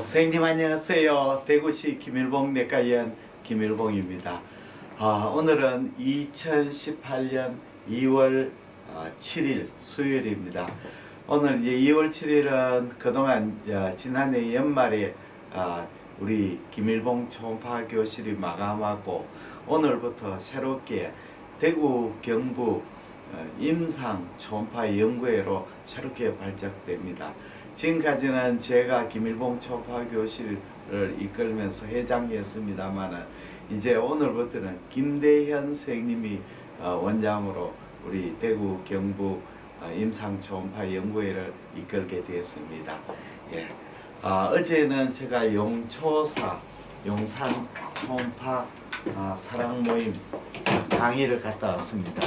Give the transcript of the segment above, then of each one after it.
선생님 안녕하세요. 대구시 김일봉 내과의원 김일봉입니다. 아, 오늘은 2018년 2월 7일 수요일입니다. 오늘 이제 2월 7일은 그동안 어, 지난해 연말에 아, 우리 김일봉 초음파 교실이 마감하고 오늘부터 새롭게 대구 경북 어, 임상 초음파 연구회로 새롭게 발족됩니다. 지금까지는 제가 김일봉 초음파 교실을 이끌면서 회장이었습니다만은 이제 오늘부터는 김대현 선생님이 어, 원장으로 우리 대구 경북 어, 임상 초음파 연구회를 이끌게 되었습니다. 예. 아, 어제는 제가 용초사 용산 초음파 아, 사랑 모임 강의를 갔다 왔습니다.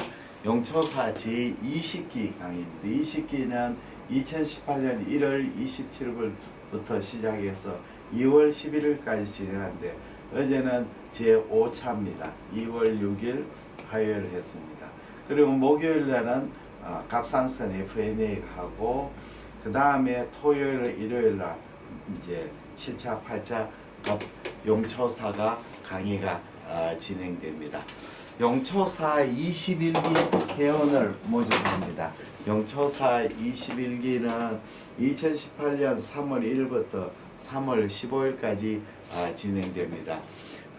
용초사 제20기 강의입니다. 20기는 2018년 1월 27일부터 시작해서 2월 11일까지 진행하는데 어제는 제5차입니다. 2월 6일 화요일 했습니다. 그리고 목요일 날은 어, 갑상선 FNA 하고 그 다음에 토요일 일요일 날 이제 7차 8차 갑 용초사가 강의가 어, 진행됩니다. 용초사 21기 회원을 모집합니다. 용초사 21기는 2018년 3월 1일부터 3월 15일까지 아, 진행됩니다.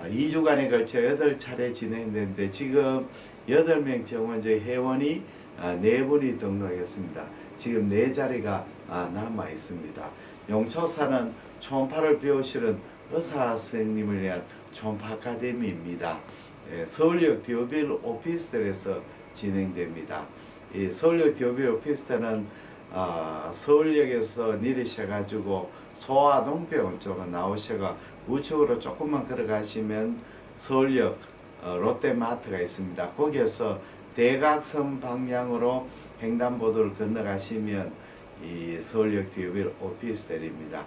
아, 2주간에 걸쳐 8차례 진행되는데 지금 8명 정원제 회원이 아, 4분이 등록했습니다. 지금 4자리가 아, 남아 있습니다. 용초사는 초음파를 배우시는 의사 선생님을 위한 초음파 아카데미입니다. 예, 서울역 디오빌 오피스텔에서 진행됩니다. 이 서울역 디오빌 오피스텔은 아, 서울역에서 내리셔가지고 소아동병원 쪽으로 나오셔가 우측으로 조금만 걸어가시면 서울역 어, 롯데마트가 있습니다. 거기에서 대각선 방향으로 횡단보도를 건너가시면 이 서울역 디오빌 오피스텔입니다.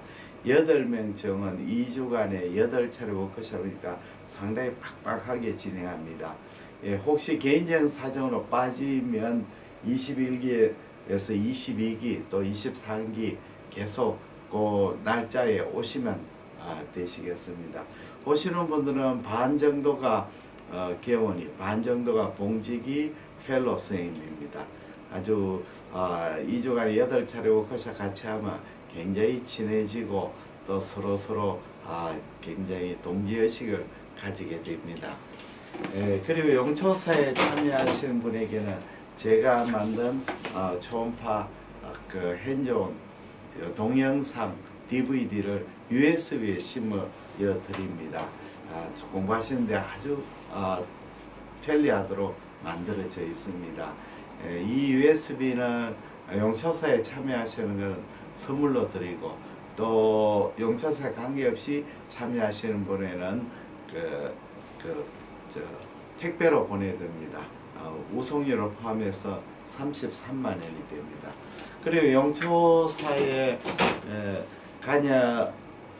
여덟 명 정원 2주간에 여덟 차례 워크숍이니까 상당히 빡빡하게 진행합니다. 예, 혹시 개인적인 사정으로 빠지면 21기에서 22기 또 23기 계속 그 날짜에 오시면 아, 되시겠습니다. 오시는 분들은 반 정도가 어, 개원이, 반 정도가 봉직이 펠로 선생님입니다. 아주 아, 2주간에 8차례 워크숍 같이 하면 굉장히 친해지고 또 서로 서로 아, 굉장히 동지의식을 가지게 됩니다. 예, 그리고 용초사에 참여하시는 분에게는 제가 만든 어, 초음파 어, 그 핸즈온 저 동영상 DVD를 USB에 심어 드립니다. 아, 공부하시는데 아주 아, 편리하도록 만들어져 있습니다. 예, 이 USB는 용초사에 참여하시는 것은 선물로 드리고 또 용차사 관계없이 참여하시는 분에는 그, 그, 저, 택배로 보내드립니다. 어, 우송료를 포함해서 33만 원이 됩니다. 그리고 용초사에 에, 가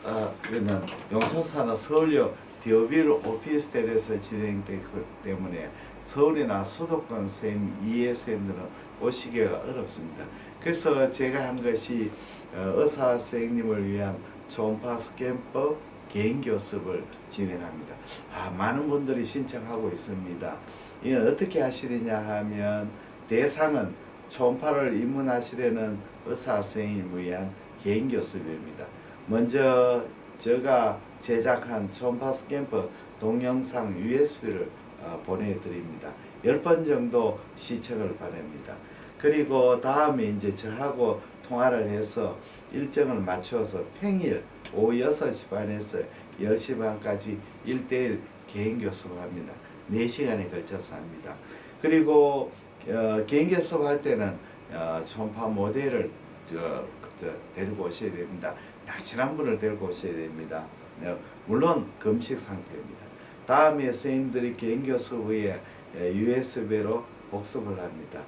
냐 어, 는 용초사는 서울역 디오빌 오피스텔에서 진행되기 때문에 서울이나 수도권 쌤, 이해쌤들은 오시기가 어렵습니다. 그래서 제가 한 것이 어, 의사 선생님을 위한 초음파 스캔법 개인 교습을 진행합니다. 아, 많은 분들이 신청하고 있습니다. 이건 어떻게 하시느냐 하면 대상은 초음파를 입문하시려는 의사 선생님을 위한 개인 교습입니다. 먼저 제가 제작한 초음파 스캔법 동영상 USB를 어, 보내드립니다. 10번 정도 시청을 바랍니다. 그리고 다음에 이제 저하고 통화를 해서 일정을 맞춰서 평일 오후 6시 반에서 10시 반까지 1대1 개인 교습을 합니다. 4시간에 걸쳐서 합니다. 그리고 어, 개인 교습할 때는 어, 초음파 모델을 저, 저, 데리고 오셔야 됩니다. 날씬한 분을 데리고 오셔야 됩니다. 어, 물론 금식 상태입니다. 다음에 선생님들이 개인 교습 후에 USB로 복습을 합니다.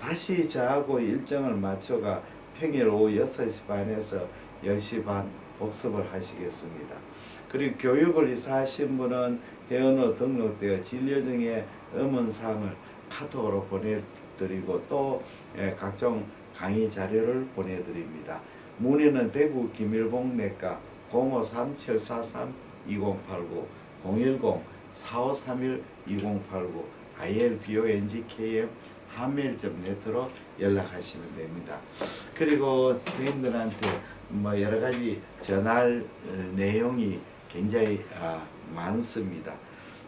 다시 저하고 일정을 맞춰가 평일 오후 6시 반에서 10시 반 복습을 하시겠습니다. 그리고 교육을 이사하신 분은 회원으로 등록되어 진료 중에 의문사항을 카톡으로 보내드리고 또 예, 각종 강의 자료를 보내드립니다. 문의는 대구 김일봉내과 053-743-2089 010-4531-2089 ilbongkm 한메일.net으로 연락하시면 됩니다. 그리고 스님들한테 뭐 여러 가지 전할 어, 내용이 굉장히 아, 많습니다.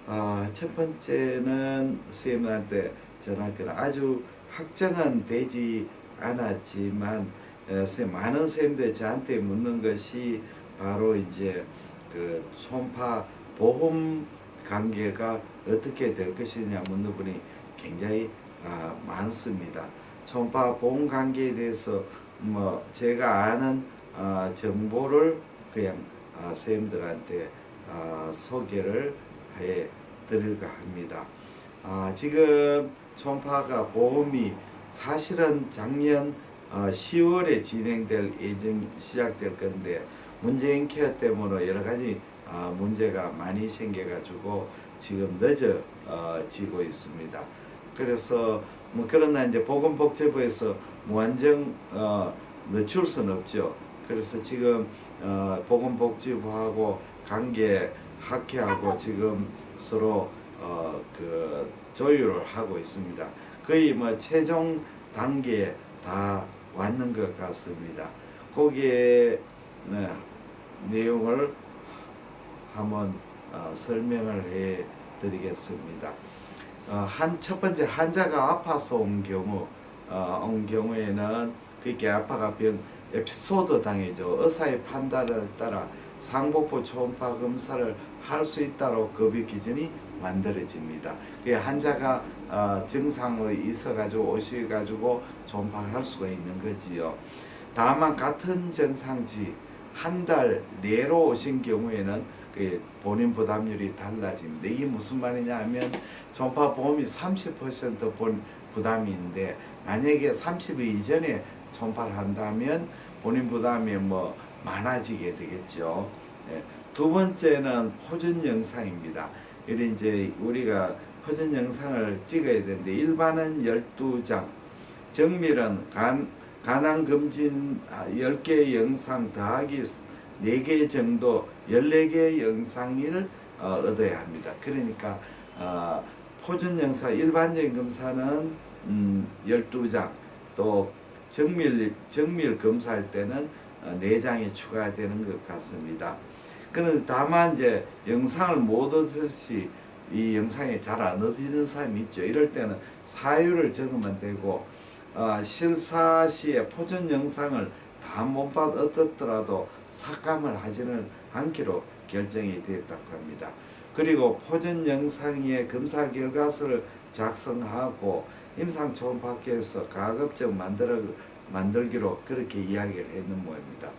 아, 첫 번째는 스님한테 전하기는 아주 확정은 되지 않았지만 어, 스- 많은 스님들 저한테 묻는 것이 바로 이제 그 손파 보험 관계가 어떻게 될 것이냐 묻는 분이 굉장히 아, 많습니다. 손파 보험 관계에 대해서 뭐 제가 아는 아, 정보를 그냥 아, 선생님들한테 아, 소개를 해 드릴까 합니다. 아, 지금 총파가 보험이 사실은 작년 어, 10월에 진행될 예정 시작될 건데 문재인 케어 때문에 여러 가지 아, 문제가 많이 생겨가지고 지금 늦어지고 있습니다. 그래서 뭐 그러나 이제 보건복지부에서 무한정 어, 늦출 수는 없죠. 그래서 지금 어, 보건복지부하고 관계 학회하고 지금 서로 어, 그 조율을 하고 있습니다. 거의 뭐 최종 단계에 다 왔는 것 같습니다. 거기에 네, 내용을 한번 어, 설명을 해 드리겠습니다. 어, 한첫 번째 환자가 아파서 온 경우 어, 온 경우에는 그렇게 아파가 병 에피소드 당이죠. 의사의 판단에 따라 상복부 초음파 검사를 할 수 있도록 급여 기준이 만들어집니다. 그 환자가 어, 증상으로 있어가지고 오셔가지고 초음파할 수가 있는 거지요. 다만 같은 증상지 한 달 내로 오신 경우에는 그 본인 부담률이 달라집니다. 이게 무슨 말이냐 하면 초음파 보험이 30%본 부담인데 만약에 30일 이전에 초음파를 한다면 본인 부담이 뭐 많아지게 되겠죠. 예. 두 번째는 표준 영상입니다. 이래 이제 우리가 표준 영상을 찍어야 되는데 일반은 12장, 정밀은 간 간암 검진 10개 영상 더하기 4개 정도 14개 영상을 어, 얻어야 합니다. 그러니까 어, 표준 영상 일반적인 검사는 음, 12장 또 정밀 정밀 검사할 때는 어, 4장이 추가되는 것 같습니다. 그런데 다만 이제 영상을 못 얻을 시 이 영상에 잘 안 얻히는 사람이 있죠. 이럴 때는 사유를 적으면 되고 어, 실사 시에 포전 영상을 다 못 받 얻었더라도 삭감을 하지는 않기로 결정이 되었다고 합니다. 그리고 포전 영상의 검사 결과서를 작성하고 임상 초음파께서 가급적 만들어 만들기로 그렇게 이야기를 했는 모입니다.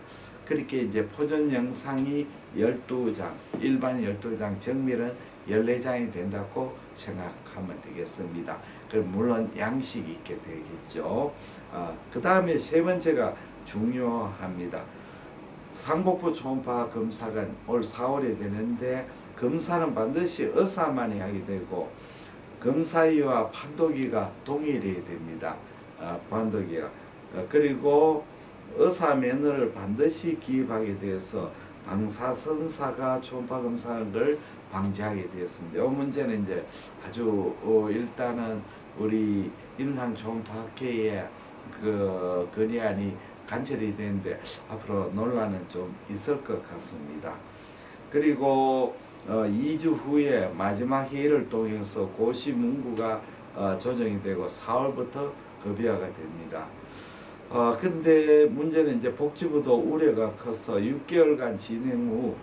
그렇게 이제 포전 영상이 12장, 일반 12장, 정밀은 14장이 된다고 생각하면 되겠습니다. 그럼 물론 양식이 있게 되겠죠. 아, 그 다음에 세 번째가 중요합니다. 상복부 초음파 검사가 올 4월에 되는데 검사는 반드시 의사만이 하게 되고 검사위와 판독위가 동일해야 됩니다. 아, 판독위가 어, 그리고 의사 면허를 반드시 기입하게 되어서 방사선사가 초음파 검사를 방지하게 되었습니다. 이 문제는 이제 아주 어, 일단은 우리 임상 초음파학회의 그 건의안이 간절히 되는데 앞으로 논란은 좀 있을 것 같습니다. 그리고 어, 2주 후에 마지막 회의를 통해서 고시 문구가 어, 조정이 되고 4월부터 급여가 됩니다. 어, 그런데 문제는 이제 복지부도 우려가 커서 6개월간 진행 후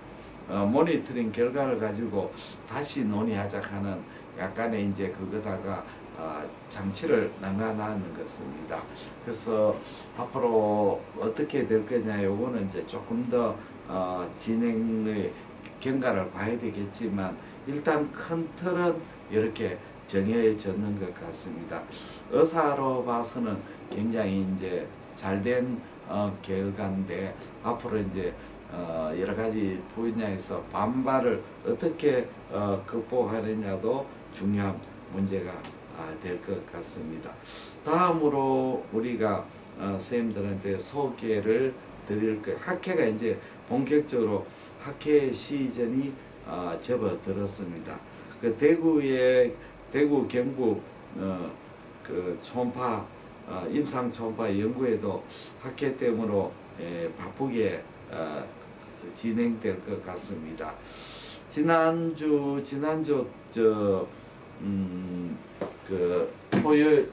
어, 모니터링 결과를 가지고 다시 논의하자 하는 약간의 이제 그거다가 어, 장치를 난가나는 것입니다. 그래서 앞으로 어떻게 될 거냐 요거는 이제 조금 더 어, 진행의 경과를 봐야 되겠지만 일단 큰 틀은 이렇게 정해졌는 것 같습니다. 의사로 봐서는 굉장히 이제 잘된 어, 결과인데 앞으로 이제 어, 여러 가지 분야에서 반발을 어떻게 어, 극복하느냐도 중요한 문제가 아, 될것 같습니다. 다음으로 우리가 어, 선생님들한테 소개를 드릴 거예요. 학회가 이제 본격적으로 학회 시즌이 어, 접어들었습니다. 그 대구의 대구 경북 어, 그 어, 임상 초음파 연구에도 학회 때문에 에, 바쁘게 어, 진행될 것 같습니다. 지난주 지난주 저 음 그 토요일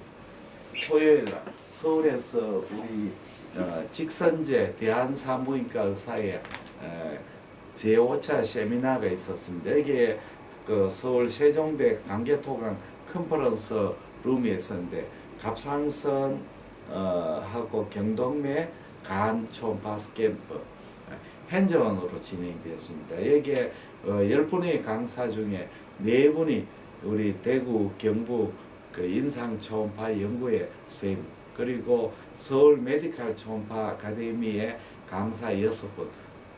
토요일 날 서울에서 우리 어, 직선제 대한산부인과 의사의 에, 제5차 세미나가 있었습니다. 여기에 그 서울 세종대 강계토강 컨퍼런스 룸에 있었는데 갑상선 어, 하고 경동맥 간 초음파 스캠프 핸즈온으로 진행되었습니다. 여기에 어, 10분의 강사 중에 4분이 우리 대구 경북 그 임상 초음파 연구회 선생님 그리고 서울 메디칼 초음파 아카데미의 강사 6분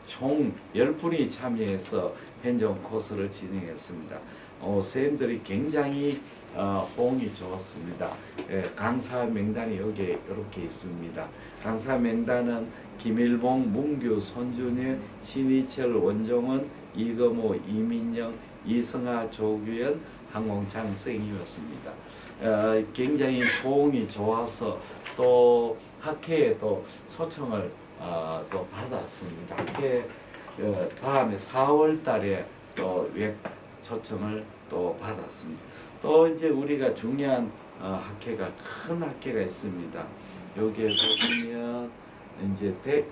총 10분이 참여해서 현장 코스를 진행했습니다. 어, 선생님들이 굉장히 어, 호응이 좋았습니다. 예, 강사 명단이 여기에 이렇게 있습니다. 강사 명단은 김일봉, 문규, 손준일, 신희철, 원종원, 이금호, 이민영, 이승아, 조규현, 항공창 선생님이었습니다. 어, 굉장히 호응이 좋아서 또 학회에 또 초청을 어, 또 받았습니다. 학회 어, 다음에 4월 달에 또웹 초청을 또 받았습니다. 또 이제 우리가 중요한 어, 학회가 큰 학회가 있습니다. 여기에 보시면 이제 대,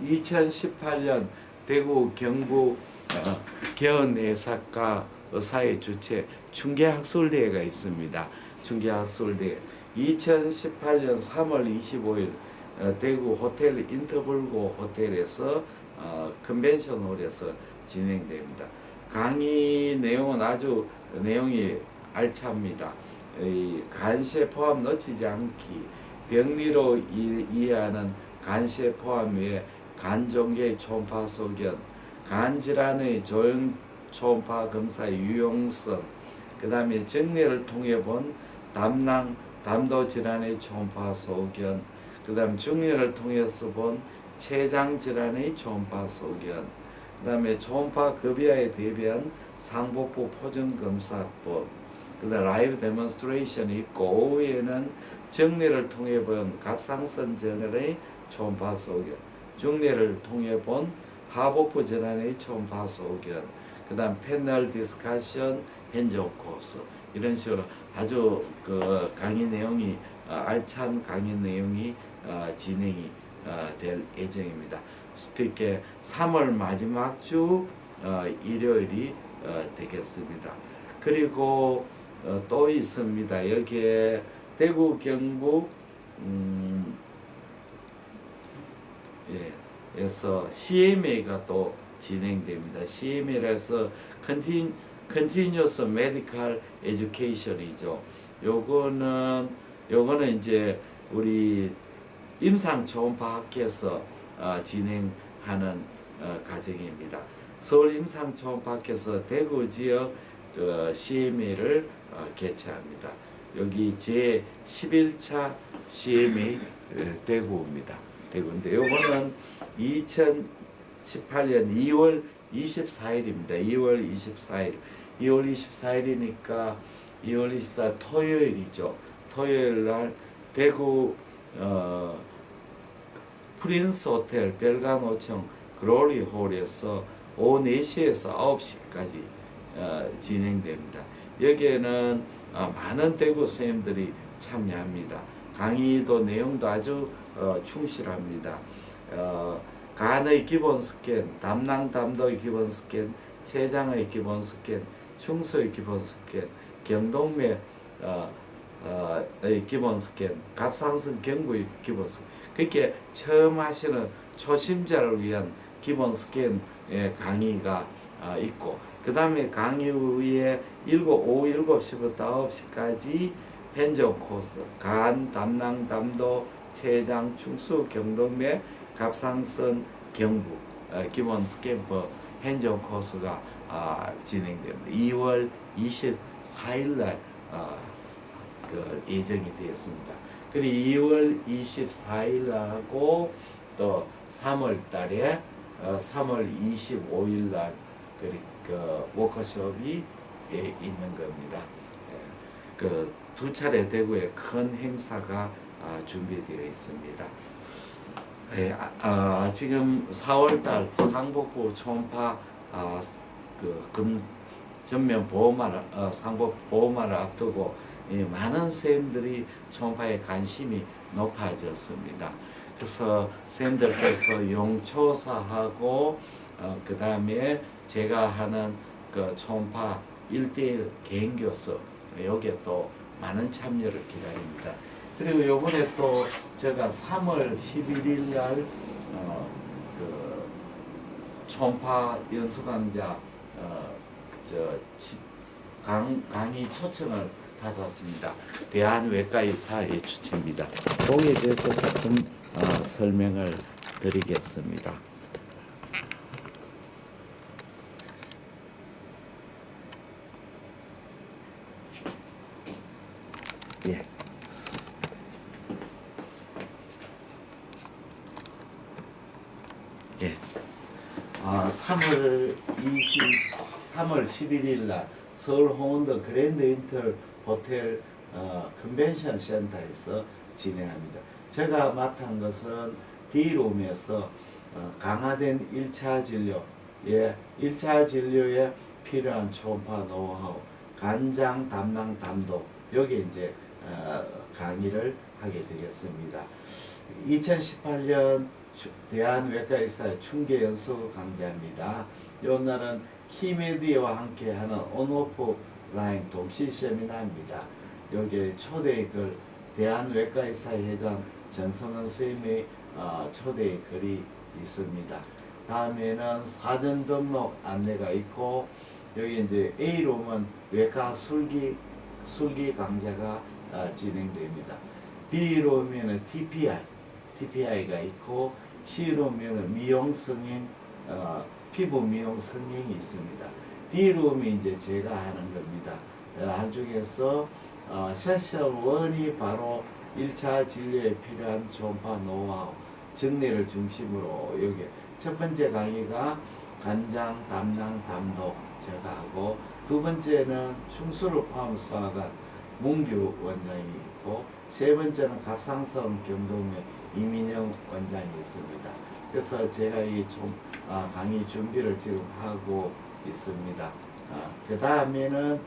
2018년 대구 경북 어, 개헌예사과 의사의 주최 중계학술대회가 있습니다. 중계학술대회 2018년 3월 25일 어, 대구 호텔 인터블고 호텔에서 어, 컨벤션홀에서 진행됩니다. 강의 내용은 아주 내용이 알찹니다. 이 간세 포함 놓치지 않기, 병리로 이, 이해하는 간세 포함 외에 간종계의 초음파 소견, 간질환의 조형 초음파 검사의 유용성, 그 다음에 정례를 통해 본 담낭, 담도 질환의 초음파 소견, 그 다음 중례를 통해서 본 췌장 질환의 초음파 소견, 그 다음에 초음파 급여에 대비한 상복부 포정 검사법, 그 다음 라이브 데몬스트레이션이 있고 오후에는 정례를 통해 본 갑상선 질환의 초음파 소견, 중례를 통해 본 하복부 질환의 초음파 소견, 그 다음 패널 디스카션 현장 코스 이런 식으로 아주 그 강의 내용이 어, 알찬 강의 내용이 어, 진행이 어, 될 예정입니다. 그렇게 3월 마지막 주 어, 일요일이 어, 되겠습니다. 그리고 어, 또 있습니다. 여기에 대구 경북 음, 예, 에서 CMA가 또 진행됩니다. CMA에서 컨티, Continuous Medical Education이죠. 요거는 요거는 이제 우리 임상 초음파 학회에서 어, 진행하는 어, 과정입니다. 서울 임상 초음파 학회에서 대구 지역 그 CMA를 어, 개최합니다. 여기 제 11차 CMA 어, 대구입니다. 대구인데 요거는 2018년 2월 24일입니다. 2월 24일. 2월 24일이니까 2월 24일 토요일이죠. 토요일 날 대구 어, 프린스 호텔 별관 5층 글로리 홀에서 오후 4시에서 9시까지 어, 진행됩니다. 여기에는 어, 많은 대구 선생님들이 참여합니다. 강의도 내용도 아주 어, 충실합니다. 어, 간의 기본 스캔, 담낭 담도의 기본 스캔, 췌장의 기본 스캔, 충수의 기본 스캔, 경동맥 어, 어, 의 기본 스캔, 갑상선 경부의 기본 스캔. 그렇게 처음 하시는 초심자를 위한 기본 스캔의 강의가 어, 있고 그 다음에 강의 후에 7, 오후 7시부터 9시까지 현장 코스, 간, 담낭, 담도, 췌장, 충수, 경동맥, 갑상선, 경부 어, 기본 스캔퍼 현장 코스가 아, 진행됩니다. 2월 24일 날 아, 그 예정이 되었습니다. 그리고 2월 24일 하고 또 3월 달에 어, 3월 25일 날 그, 그 워크숍이 예, 있는 겁니다. 그두 차례 대구에 큰 행사가 아, 준비되어 있습니다. 예, 아, 아, 지금 4월달 상복부 초음파 아, 그 금 전면 보호마를 어, 상복 보호마를 앞두고 이 많은 선생님들이 초음파에 관심이 높아졌습니다. 그래서 선생님들께서 용초사하고 어, 그 다음에 제가 하는 그 초음파 1대1 개인 교수 여기에 또 많은 참여를 기다립니다. 그리고 요번에 또 제가 3월 11일 날 어, 그 초음파 연수 강좌 어, 저 치- 강, 강의 초청을 받았습니다. 대한외과의사의 주체입니다. 거기에 대해서 조금 어, 설명을 드리겠습니다. 예. 예. 아, 3월 20, 3월 11일 날 서울 홍은도 그랜드 인터 호텔 어, 컨벤션 센터에서 진행합니다. 제가 맡은 것은 D룸에서 어, 강화된 1차 진료, 예, 1차 진료에 필요한 초음파 노하우, 간장 담당 담도 여기 이제 어, 강의를 하게 되겠습니다. 2018년 대한외과의사의 충계 연수 강좌입니다. 오늘은 키메디와 함께하는 온오프 라인 동시 세미나입니다. 여기에 초대 글 대한외과의사 회장 전성은 선생님의 어, 초대 글이 있습니다. 다음에는 사전 등록 안내가 있고 여기 이제 A룸은 외과 술기 술기 강좌가 어, 진행됩니다. B룸에는 TPI TPI가 있고 C룸에는 미용 성인 어, 피부 미용 성인이 있습니다. D룸이 이제 제가 하는 겁니다. 어, 한중에서 어, 세션 1이 바로 1차 진료에 필요한 초음파 노하우 정리를 중심으로 여기 첫 번째 강의가 간장 담낭 담도 제가 하고 두 번째는 충수를 포함 수학한 문규 원장이 있고 세 번째는 갑상선 경동의 이민영 원장이 있습니다. 그래서 제가 이 좀 아, 강의 준비를 지금 하고 있습니다. 아, 그 다음에는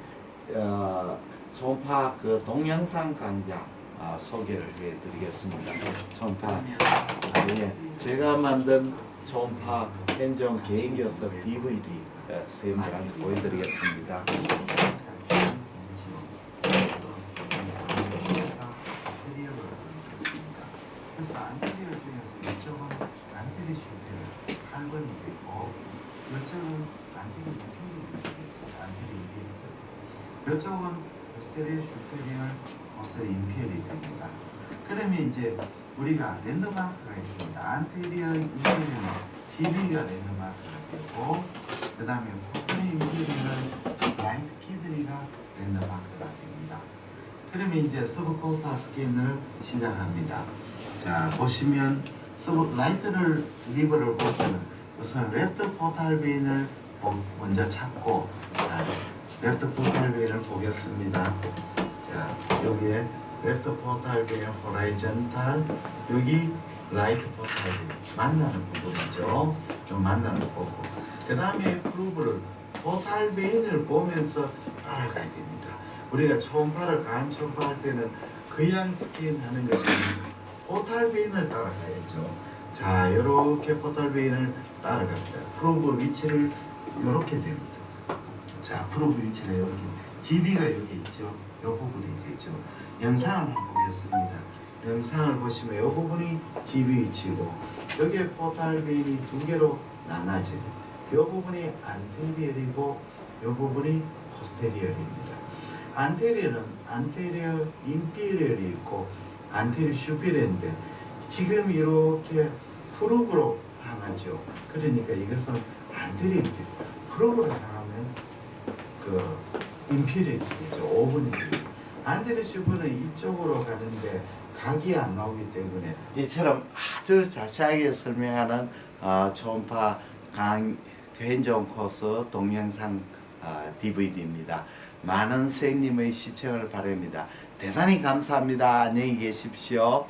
어, 초음파 그 동영상 강좌 아, 소개를 해드리겠습니다. 초음파 아, 예, 제가 만든 초음파 현종 개인 교섭 DVD 어, 선생님들한테 보여드리겠습니다. 그래서 안테리어 중에서 이쪽은 안테리 슈페를 8번이 되고 이쪽은 안테리 인테리어가 되겠습니다. 안테리 이쪽은 포스테리어 슈페리얼 포스테리 인테리어 됩니다. 그러면 이제 우리가 랜드마크가 있습니다. 안테리어 인테리어는 GB가 랜드마크가 되고 그 다음에 포스테리어 인테리어는 라이트 키드리가 랜드마크가 됩니다. 그러면 이제 서브코스탈 스캔을 시작합니다. 자 보시면 서브 라이트를 리버를 보면 우선 레프트 포탈 보- 먼저 찾고 자, 레프트 포탈 베인을 보겠습니다. 자 여기에 레프트 포탈 베인 호라이전탈 여기 라이트 포탈 베인 만나는 부분이죠. 좀 만나는 부분. 그 다음에 프루브를 포탈 베인을 보면서 따라가야 됩니다. 우리가 초음파를 간 초음파할 때는 그냥 스캔하는 것이 아니고 포탈 베인을 따라가야죠. 자, 이렇게 포탈 베인을 따라갑니다. 프로브 위치를 이렇게 됩니다. 자, 프로브 위치가 여기, GB가 여기 있죠. 이 부분이 되죠. 한번 보겠습니다. 영상을 보시면 이 부분이 GB 위치고 여기에 포탈 베인이 두 개로 나눠져요. 이 부분이 안테리얼이고 이 부분이 포스테리얼입니다. 안테리어는 안테리어 인피리얼이 있고 안테리어 슈피리어인데 지금 이렇게 프로브로 향하죠. 그러니까 이것은 안테리어 프로브로 향하면 그 인피리얼이 되죠. 5분이 되죠. 안테리슈프는 이쪽으로 가는데 각이 안 나오기 때문에 이처럼 아주 자세하게 설명하는 어, 초음파 강 개인정 코스 동영상 어, DVD입니다. 많은 선생님의 시청을 바랍니다. 대단히 감사합니다. 안녕히 계십시오.